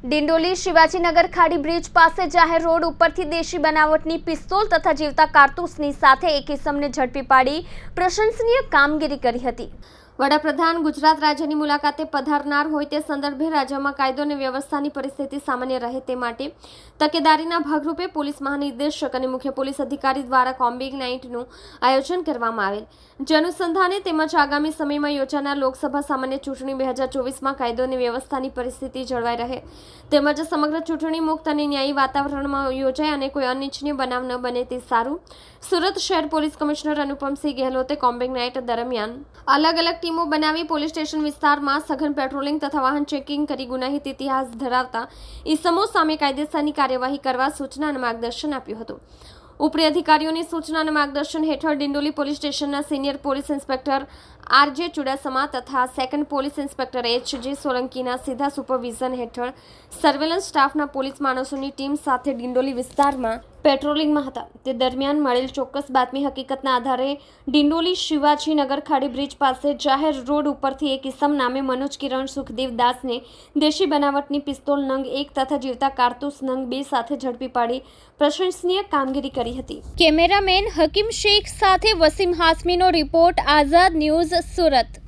ડિંડોલી શિવાજીનગર ખાડી બ્રિજ પાસે જાહેર રોડ ઉપરથી દેશી બનાવટની પિસ્તોલ તથા જીવતા કારતૂસની સાથે એક ઇસમને ઝડપી પાડી પ્રશંસનીય કામગીરી કરી હતી. વડાપ્રધાન ગુજરાત રાજ્યની મુલાકાતે પધારનાર હોય તે સંદર્ભે રાજ્યમાં કાયદો અને વ્યવસ્થાની પરિસ્થિતિ સામાન્ય રહે તે માટે તકેદારીના ભાગરૂપે પોલીસ મહાનિર્દેશક અને મુખ્ય પોલીસ અધિકારી દ્વારા કોમ્બિંગ નાઇટનું આયોજન કરવામાં આવેલ. જે અનુસંધાને તેમજ આગામી સમયમાં યોજાનાર લોકસભા સામાન્ય ચૂંટણી બે હજાર ચોવીસમાં કાયદો અને વ્યવસ્થાની પરિસ્થિતિ જળવાઈ રહે. તેમજ સમગ્ર ચૂંટણી મુક્ત અને ન્યાયી વાતાવરણમાં યોજાય અને કોઈ અનિચ્છનીય બનાવ ન બને તે સારું. સુરત શહેર પોલીસ કમિશનર અનુપમસિંહ ગેહલોતે કોમ્બિંગ નાઇટ દરમિયાન અલગ અલગ ટીમો બનાવી પોલીસ સ્ટેશન વિસ્તારમાં સઘન પેટ્રોલિંગ તથા વાહન ચેકિંગ કરી ગુનાહિત ઇતિહાસ ધરાવતા ઇસમો સામે કાયદેસરની કાર્યવાહી કરવા સૂચના અને માર્ગદર્શન આપ્યું હતું. ઉપરી અધિકારીઓની સૂચના અને માર્ગદર્શન હેઠળ ડિંડોલી પોલીસ સ્ટેશનના senior police inspector RJ Chudasama તથા સેકન્ડ પોલીસ ઇન્સ્પેક્ટર એચ જે સોલંકીના સીધા સુપરવિઝન હેઠળ સર્વેલન્સ સ્ટાફના પોલીસ માણસોની ટીમ સાથે ડિંડોલી વિસ્તારમાં પેટ્રોલિંગમાં હતા. તે દરમિયાન મળેલ ચોક્કસ બાતમી હકીકતના આધારે ડિંડોલી શિવાજીનગર ખાડી બ્રિજ પાસે જાહેર રોડ ઉપરથી એક ઇસમ નામે મનોજ કિરણ સુખદેવ દાસને દેશી બનાવટની પિસ્તોલ નંગ એક તથા જીવતા કારતૂસ નંગ બે સાથે ઝડપી પાડી પ્રશંસનીય કામગીરી કરી હતી. કેમેરામેન હકીમ શેખ સાથે વસીમ હાસમીનો રિપોર્ટ આઝાદ ન્યૂઝ સુરત.